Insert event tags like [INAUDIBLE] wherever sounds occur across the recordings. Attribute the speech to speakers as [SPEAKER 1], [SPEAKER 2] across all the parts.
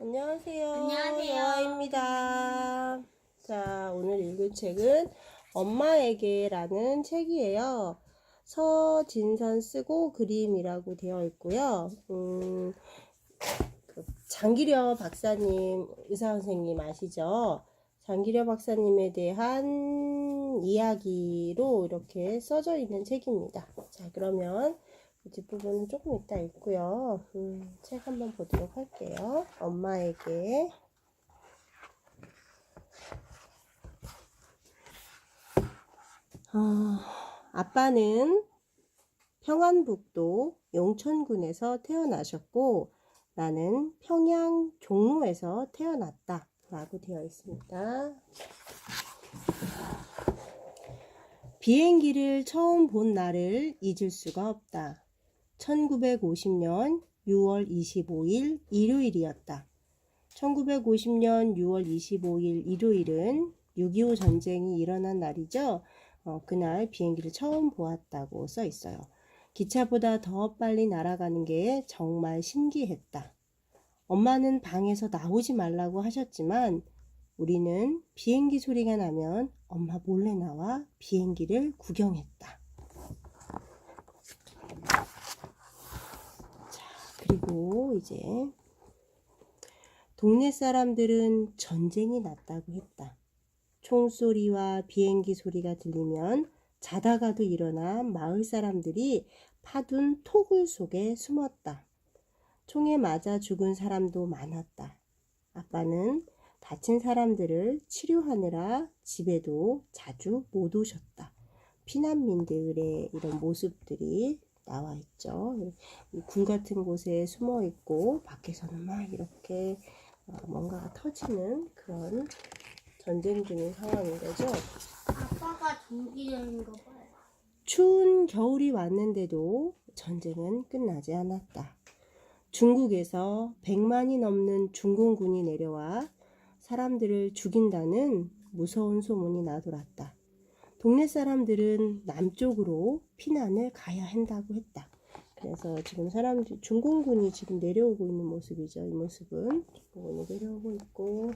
[SPEAKER 1] 안녕하세요.
[SPEAKER 2] 안녕하세요.
[SPEAKER 1] 여아입니다. 자, 오늘 읽을 책은 엄마에게라는 책이에요. 서진선 쓰고 그림이라고 되어 있고요. 음, 그 장기려 박사님, 의사 선생님 아시죠? 장기려 박사님에 대한 이야기로 이렇게 써져 있는 책입니다. 자, 그러면 이 뒷부분은 조금 이따 읽고요. 음, 책 한번 보도록 할게요. 엄마에게. 어, 아빠는 평안북도 용천군에서 태어나셨고, 나는 평양 종로에서 태어났다. 라고 되어 있습니다. 비행기를 처음 본 날을 잊을 수가 없다. 1950년 6월 25일 일요일이었다. 1950년 6월 25일 일요일은 6.25 전쟁이 일어난 날이죠. 어, 그날 비행기를 처음 보았다고 써 있어요. 기차보다 더 빨리 날아가는 게 정말 신기했다. 엄마는 방에서 나오지 말라고 하셨지만 우리는 비행기 소리가 나면 엄마 몰래 나와 비행기를 구경했다. 자, 그리고 이제 동네 사람들은 전쟁이 났다고 했다. 총소리와 비행기 소리가 들리면 자다가도 일어나 마을 사람들이 파둔 토굴 속에 숨었다. 총에 맞아 죽은 사람도 많았다. 아빠는 다친 사람들을 치료하느라 집에도 자주 못 오셨다. 피난민들의 이런 모습들이 나와 있죠. 이굴 같은 곳에 숨어 있고 밖에서는 막 이렇게 어, 뭔가가 터지는 그런 전쟁 중인 상황인 거죠.
[SPEAKER 2] 아빠가 거 봐요.
[SPEAKER 1] 추운 겨울이 왔는데도 전쟁은 끝나지 않았다. 중국에서 100만이 넘는 중공군이 내려와 사람들을 죽인다는 무서운 소문이 나돌았다. 동네 사람들은 남쪽으로 피난을 가야 한다고 했다. 그래서 지금 사람들 중공군이 지금 내려오고 있는 모습이죠. 이 모습은 중공군이 내려오고 있고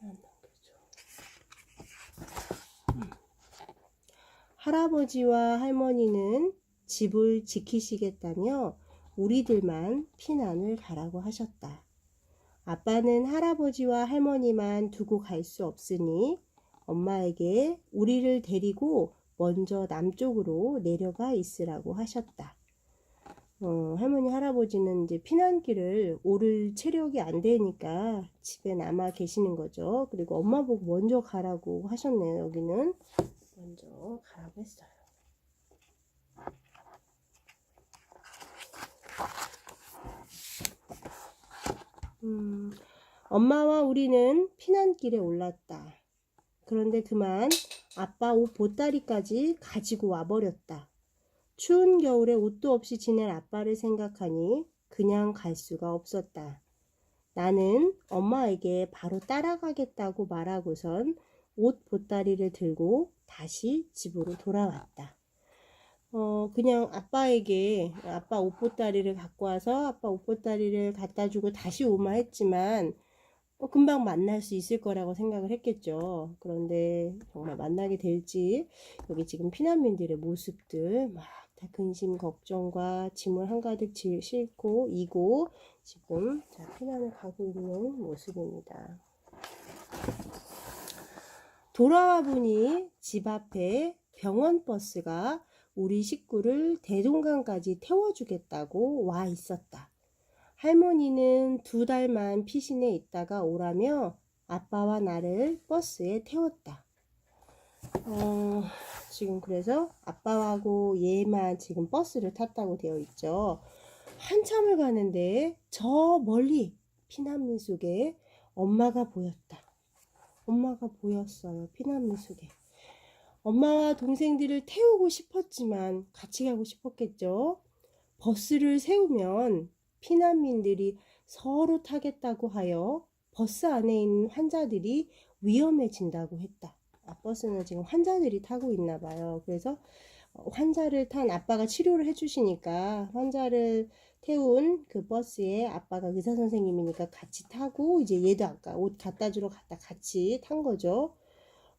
[SPEAKER 1] 안 넘겨줘. 할아버지와 할머니는 집을 지키시겠다며 우리들만 피난을 가라고 하셨다. 아빠는 할아버지와 할머니만 두고 갈 수 없으니 엄마에게 우리를 데리고 먼저 남쪽으로 내려가 있으라고 하셨다. 어, 할머니, 할아버지는 이제 피난길을 오를 체력이 안 되니까 집에 남아 계시는 거죠. 그리고 엄마 보고 먼저 가라고 하셨네요, 여기는. 먼저 가라고 했어요. 음, 엄마와 우리는 피난길에 올랐다. 그런데 그만 아빠 옷 보따리까지 가지고 와버렸다. 추운 겨울에 옷도 없이 지낼 아빠를 생각하니 그냥 갈 수가 없었다. 나는 엄마에게 바로 따라가겠다고 말하고선 옷 보따리를 들고 다시 집으로 돌아왔다. 어, 그냥 아빠에게 아빠 옷 보따리를 갖고 와서 아빠 옷 보따리를 갖다 주고 다시 오마 했지만 어, 금방 만날 수 있을 거라고 생각을 했겠죠. 그런데 정말 만나게 될지 여기 지금 피난민들의 모습들 막 다 근심 걱정과 짐을 한가득 지- 싣고 이고 지금 자, 피난을 가고 있는 모습입니다. 돌아와 보니 집 앞에 병원 버스가 우리 식구를 대동강까지 태워주겠다고 와 있었다. 할머니는 두 달만 피신에 있다가 오라며 아빠와 나를 버스에 태웠다. 어, 지금 그래서 아빠하고 얘만 지금 버스를 탔다고 되어 있죠. 한참을 가는데 저 멀리 피난민 속에 엄마가 보였다. 엄마가 보였어요. 피난민 속에. 엄마와 동생들을 태우고 싶었지만 같이 가고 싶었겠죠. 버스를 세우면 피난민들이 서로 타겠다고 하여 버스 안에 있는 환자들이 위험해진다고 했다. 아, 버스는 지금 환자들이 타고 있나 봐요. 그래서 환자를 탄 아빠가 치료를 해주시니까 환자를 태운 그 버스에 아빠가 의사 선생님이니까 같이 타고 이제 얘도 아까 옷 갖다 주러 갔다 같이 탄 거죠.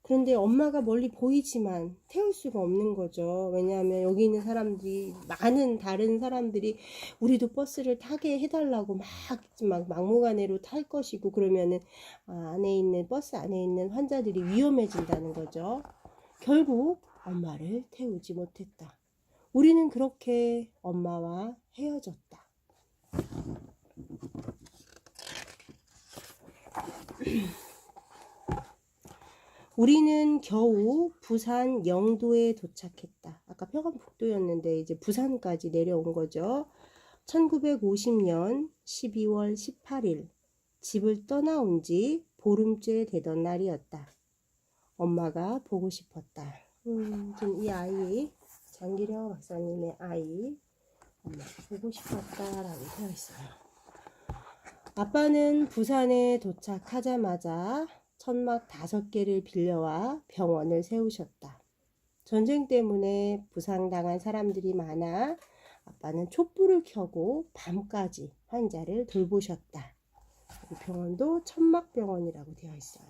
[SPEAKER 1] 그런데 엄마가 멀리 보이지만 태울 수가 없는 거죠. 왜냐하면 여기 있는 사람들이 많은 다른 사람들이 우리도 버스를 타게 해달라고 막, 막 막무가내로 탈 것이고 그러면은 아, 안에 있는 버스 안에 있는 환자들이 위험해진다는 거죠. 결국 엄마를 태우지 못했다. 우리는 그렇게 엄마와 헤어졌다. 우리는 겨우 부산 영도에 도착했다. 아까 평안북도였는데 이제 부산까지 내려온 거죠. 1950년 12월 18일 집을 떠나온 지 보름째 되던 날이었다. 엄마가 보고 싶었다. 음, 지금 이 아이 장기령 박사님의 아이 엄마가 보고 싶었다라고 되어 있어요. 아빠는 부산에 도착하자마자 천막 다섯 개를 빌려와 병원을 세우셨다. 전쟁 때문에 부상당한 사람들이 많아 아빠는 촛불을 켜고 밤까지 환자를 돌보셨다. 이 병원도 천막병원이라고 되어 있어요.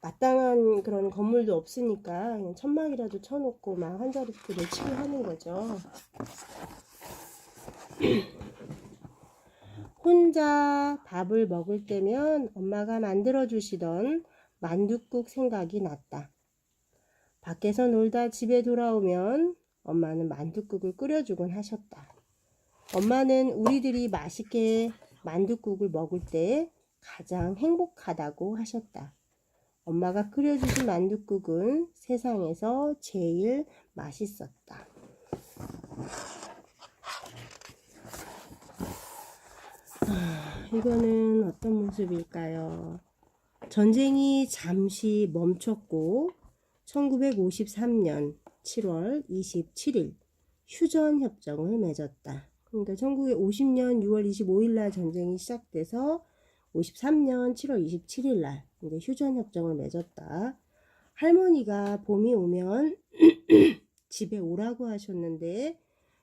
[SPEAKER 1] 마땅한 그런 건물도 없으니까 그냥 천막이라도 쳐놓고 막 환자들을 치료하는 거죠. 혼자 밥을 먹을 때면 엄마가 만들어 주시던 만둣국 생각이 났다. 밖에서 놀다 집에 돌아오면 엄마는 만둣국을 끓여주곤 하셨다. 엄마는 우리들이 맛있게 만둣국을 먹을 때 가장 행복하다고 하셨다. 엄마가 끓여주신 만둣국은 세상에서 제일 맛있었다. 아, 이거는 어떤 모습일까요? 전쟁이 잠시 멈췄고 1953년 7월 27일 휴전 협정을 맺었다. 그러니까 1950년 6월 25일 날 전쟁이 시작돼서 53년 7월 27일 날 이제 휴전 협정을 맺었다. 할머니가 봄이 오면 [CLEARS THROAT] 집에 오라고 하셨는데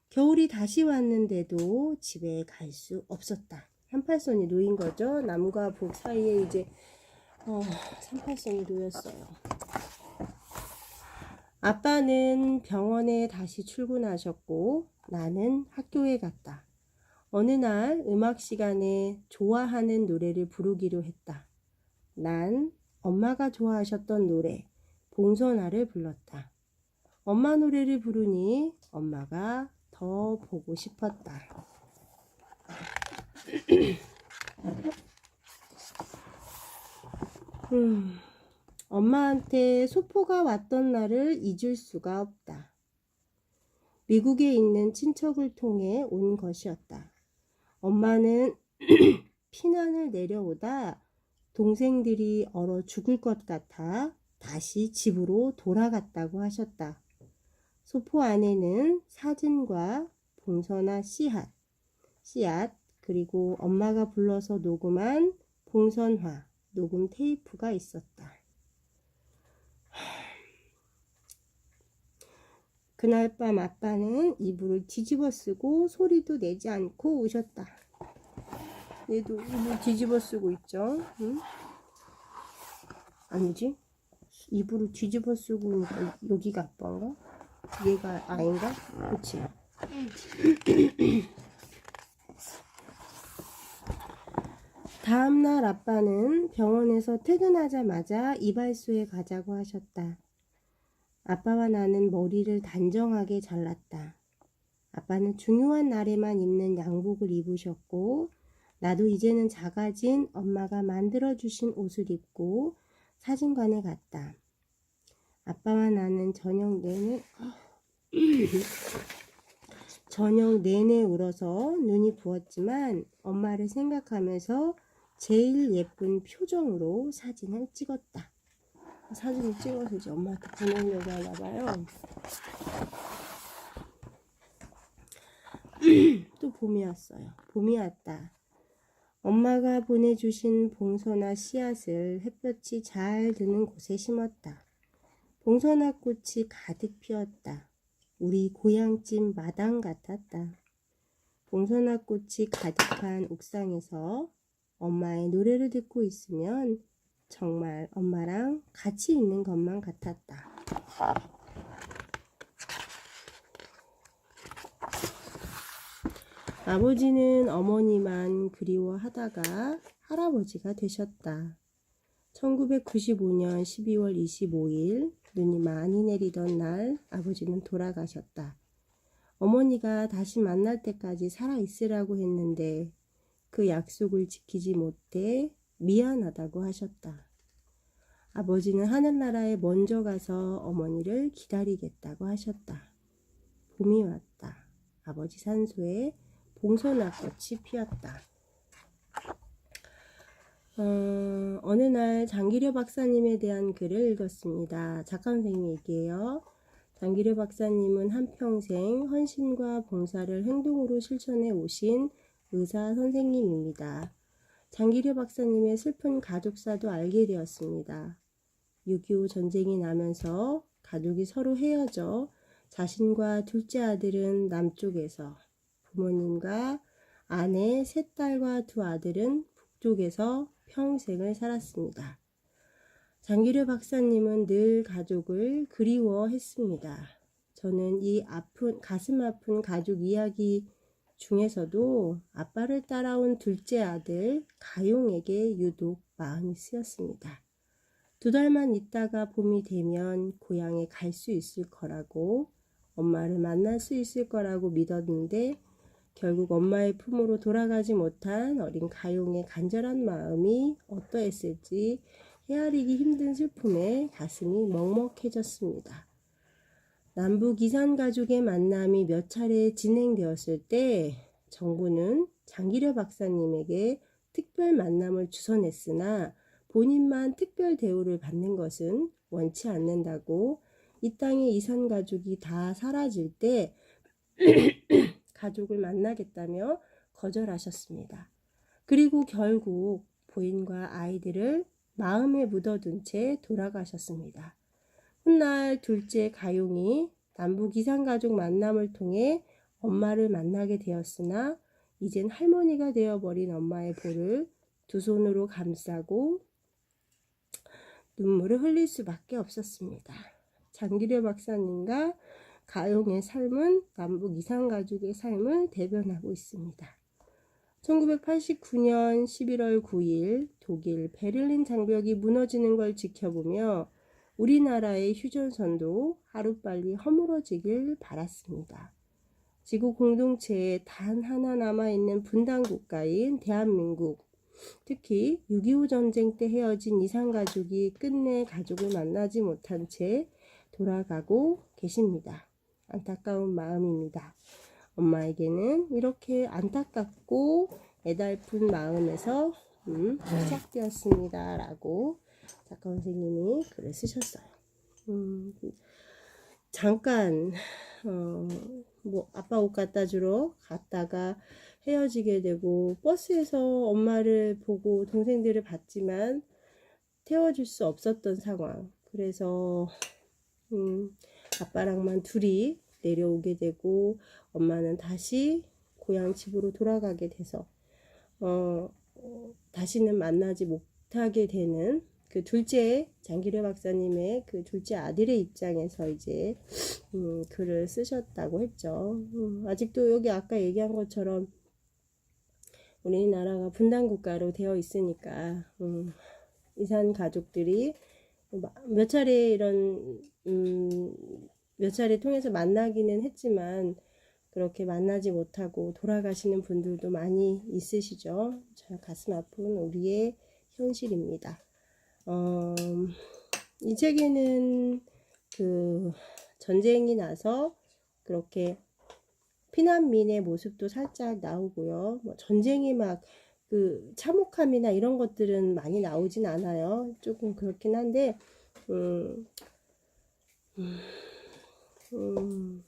[SPEAKER 1] 겨울이 다시 왔는데도 집에 갈 수 없었다. 38선이 놓인 거죠. 남과 북 사이에 이제 어, 38선이 놓였어요. 아빠는 병원에 다시 출근하셨고 나는 학교에 갔다. 어느 날 음악 시간에 좋아하는 노래를 부르기로 했다. 난 엄마가 좋아하셨던 노래 봉선화를 불렀다. 엄마 노래를 부르니 엄마가 더 보고 싶었다. 음, 엄마한테 소포가 왔던 날을 잊을 수가 없다. 미국에 있는 친척을 통해 온 것이었다. 엄마는 [CLEARS THROAT] 피난을 내려오다 동생들이 얼어 죽을 것 같아 다시 집으로 돌아갔다고 하셨다. 소포 안에는 사진과 봉선화 씨앗, 씨앗, 그리고 엄마가 불러서 녹음한 봉선화, 녹음 테이프가 있었다. 그날 밤 아빠는 이불을 뒤집어 쓰고 소리도 내지 않고 우셨다. 얘도 이불 뒤집어 쓰고 있죠. 응? 아니지? 이불을 뒤집어 쓰고 여기가 아빠인가? 얘가 아인가? 그치? [CLEARS THROAT] 다음날 아빠는 병원에서 퇴근하자마자 이발소에 가자고 하셨다. 아빠와 나는 머리를 단정하게 잘랐다. 아빠는 중요한 날에만 입는 양복을 입으셨고, 나도 이제는 작아진 엄마가 만들어주신 옷을 입고 사진관에 갔다. 아빠와 나는 저녁 내내, 저녁 내내 울어서 눈이 부었지만 엄마를 생각하면서 제일 예쁜 표정으로 사진을 찍었다. 사진을 찍어서 이제 엄마한테 보내려고 하나 봐요. [CLEARS THROAT] 또 봄이 왔어요. 봄이 왔다. 엄마가 보내주신 봉선화 씨앗을 햇볕이 잘 드는 곳에 심었다. 봉선화 꽃이 가득 피었다. 우리 고향집 마당 같았다. 봉선화 꽃이 가득한 옥상에서 엄마의 노래를 듣고 있으면 정말 엄마랑 같이 있는 것만 같았다. 아버지는 어머니만 그리워하다가 할아버지가 되셨다. 1995년 12월 25일 눈이 많이 내리던 날 아버지는 돌아가셨다. 어머니가 다시 만날 때까지 살아 있으라고 했는데 그 약속을 지키지 못해 미안하다고 하셨다. 아버지는 하늘나라에 먼저 가서 어머니를 기다리겠다고 하셨다. 봄이 왔다. 아버지 산소에 봉선화꽃이 피었다. 어, 어느 날 장기려 박사님에 대한 글을 읽었습니다. 작가 선생님 얘기예요. 장기려 박사님은 한평생 헌신과 봉사를 행동으로 실천해 오신 의사 선생님입니다. 장기려 박사님의 슬픈 가족사도 알게 되었습니다. 6.25 전쟁이 나면서 가족이 서로 헤어져 자신과 둘째 아들은 남쪽에서 부모님과 아내, 세 딸과 두 아들은 북쪽에서 평생을 살았습니다. 장기려 박사님은 늘 가족을 그리워했습니다. 저는 이 아픈, 가슴 아픈 가족 이야기 중에서도 아빠를 따라온 둘째 아들 가용에게 유독 마음이 쓰였습니다. 두 달만 있다가 봄이 되면 고향에 갈 수 있을 거라고 엄마를 만날 수 있을 거라고 믿었는데 결국 엄마의 품으로 돌아가지 못한 어린 가용의 간절한 마음이 어떠했을지 헤아리기 힘든 슬픔에 가슴이 먹먹해졌습니다. 남북 이산 가족의 만남이 몇 차례 진행되었을 때 정부는 장기려 박사님에게 특별 만남을 주선했으나 본인만 특별 대우를 받는 것은 원치 않는다고 이 땅의 이산 가족이 다 사라질 때 [CLEARS THROAT] 가족을 만나겠다며 거절하셨습니다. 그리고 결국 부인과 아이들을 마음에 묻어둔 채 돌아가셨습니다. 훗날 둘째 가용이 남북 이산 가족 만남을 통해 엄마를 만나게 되었으나 이젠 할머니가 되어버린 엄마의 볼을 두 손으로 감싸고 눈물을 흘릴 수밖에 없었습니다. 장기려 박사님과 가용의 삶은 남북 이산 가족의 삶을 대변하고 있습니다. 1989년 11월 9일 독일 베를린 장벽이 무너지는 걸 지켜보며 우리나라의 휴전선도 하루빨리 허물어지길 바랐습니다. 지구 공동체에 단 하나 남아있는 분단 국가인 대한민국, 특히 6.25 전쟁 때 헤어진 이산 가족이 끝내 가족을 만나지 못한 채 돌아가고 계십니다. 안타까운 마음입니다. 엄마에게는 이렇게 안타깝고 애달픈 마음에서 음, 시작되었습니다. 라고 작가 선생님이 글을 쓰셨어요. 음, 잠깐, 어, 뭐, 아빠 옷 갖다 주러 갔다가 헤어지게 되고, 버스에서 엄마를 보고 동생들을 봤지만, 태워줄 수 없었던 상황. 그래서, 음, 아빠랑만 둘이 내려오게 되고 엄마는 다시 고향 집으로 돌아가게 돼서 어, 어, 다시는 만나지 못하게 되는 그 둘째 장기려 박사님의 그 둘째 아들의 입장에서 이제 음, 글을 쓰셨다고 했죠. 음, 아직도 여기 아까 얘기한 것처럼 우리나라가 분단 국가로 되어 있으니까 음, 이산 가족들이 몇 차례 이런 음, 몇 차례 통해서 만나기는 했지만 그렇게 만나지 못하고 돌아가시는 분들도 많이 있으시죠. 저 가슴 아픈 우리의 현실입니다. 어, 이 책에는 그 전쟁이 나서 그렇게 피난민의 모습도 살짝 나오고요. 뭐 전쟁이 막 그 참혹함이나 이런 것들은 많이 나오진 않아요. 조금 그렇긴 한데, 음, 음, 음,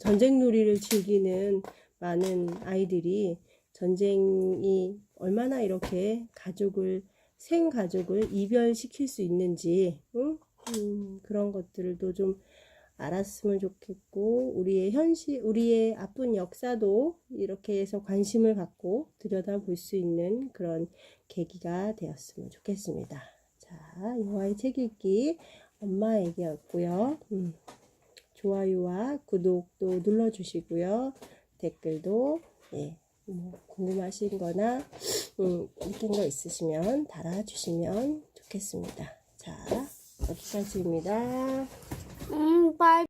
[SPEAKER 1] 전쟁 놀이를 즐기는 많은 아이들이 전쟁이 얼마나 이렇게 가족을 생 가족을 이별시킬 수 있는지 응? 음, 그런 것들도 좀 알았으면 좋겠고 우리의 현실, 우리의 아픈 역사도 이렇게 해서 관심을 갖고 들여다볼 수 있는 그런 계기가 되었으면 좋겠습니다. 자, 여호와의 책 읽기 엄마에게였고요. 음, 좋아요와 구독도 눌러주시고요. 댓글도 예, 뭐 궁금하신 거나 음, 느낀 거 있으시면 달아주시면 좋겠습니다. 자, 여기까지입니다.
[SPEAKER 2] 음, 빨.